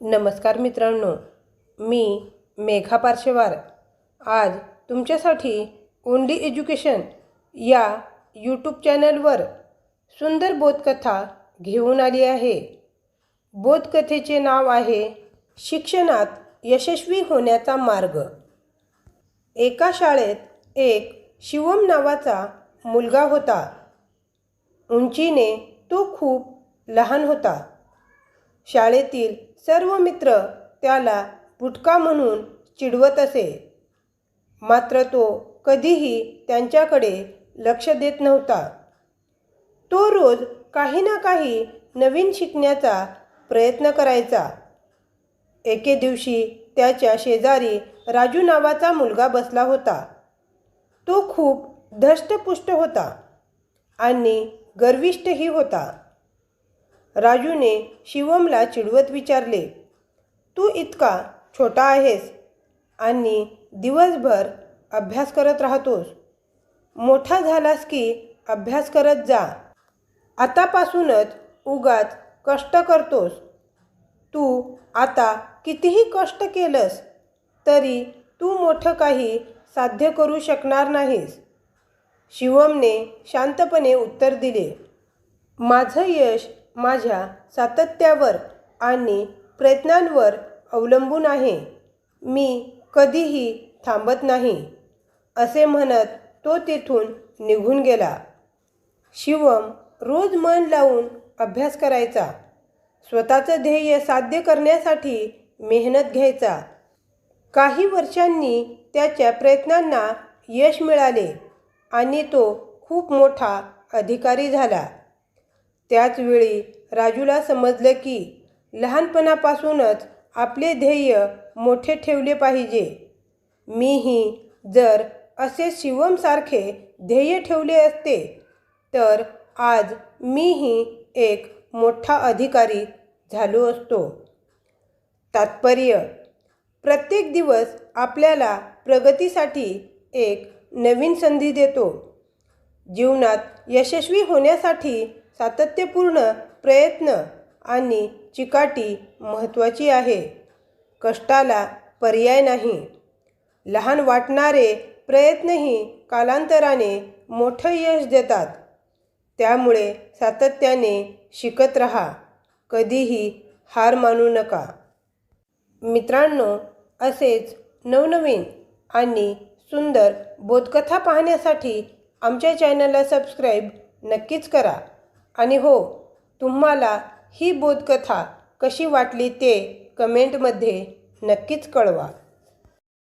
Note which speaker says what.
Speaker 1: नमस्कार मित्रांनो मी मेघा पार्शेवार. आज तुमच्यासाठी ओनली एज्युकेशन या यूट्यूब चॅनलवर सुंदर बोधकथा घेऊन आली आहे. बोधकथेचे नाव आहे शिक्षणात यशस्वी होण्याचा मार्ग. एका शाळेत एक शिवम नावाचा मुलगा होता. उंचीने तो खूप लहान होता. शाळेतील सर्व मित्र त्याला बुटका म्हणून चिडवत असे. मात्र तो कधीही त्यांच्याकडे लक्ष देत नव्हता. तो रोज काही ना काही नवीन शिकण्याचा प्रयत्न करायचा. एके दिवशी त्याच्या शेजारी राजू नावाचा मुलगा बसला होता. तो खूप धष्टपुष्ट होता आणि गर्विष्टही होता. राजूने शिवमला चिडवत विचारले तू इतका छोटा आहेस आणि दिवसभर अभ्यास करत राहतोस. मोठा झालास की अभ्यास करत जा. आतापासूनच उगाच कष्ट करतोस. तू आता कितीही कष्ट केलंस तरी तू मोठं काही साध्य करू शकणार नाहीस. शिवमने शांतपणे उत्तर दिले माझं यश माझ्या सातत्यावर आणि प्रयत्नांवर अवलंबून आहे. मी कधीही थांबत नाही असे म्हणत तो तेथून निघून गेला. शिवम रोज मन लावून अभ्यास करायचा. स्वतःचं ध्येय साध्य करण्यासाठी मेहनत घ्यायचा. काही वर्षांनी त्याच्या प्रयत्नांना यश मिळाले आणि तो खूप मोठा अधिकारी झाला. त्याचवेळी राजूला समजलं की लहानपणापासूनच आपले ध्येय मोठे ठेवले पाहिजे. मीही जर असे शिवमसारखे ध्येय ठेवले असते तर आज मीही एक मोठा अधिकारी झालो असतो. तात्पर्य प्रत्येक दिवस आपल्याला प्रगतीसाठी एक नवीन संधी देतो. जीवनात यशस्वी होण्यासाठी सातत्यपूर्ण प्रयत्न आणि चिकाटी महत्त्वाची आहे. कष्टाला पर्याय नाही. लहान वाटणारे प्रयत्नही कालांतराने मोठं यश देतात. त्यामुळे सातत्याने शिकत रहा. कधीही हार मानू नका. मित्रांनो असेच नवनवीन आणि सुंदर बोधकथा पाहण्यासाठी आमच्या चॅनलला सबस्क्राईब नक्कीच करा. आणि हो तुम्हाला ही बोधकथा कशी वाटली ते कमेंटमध्ये नक्कीच कळवा.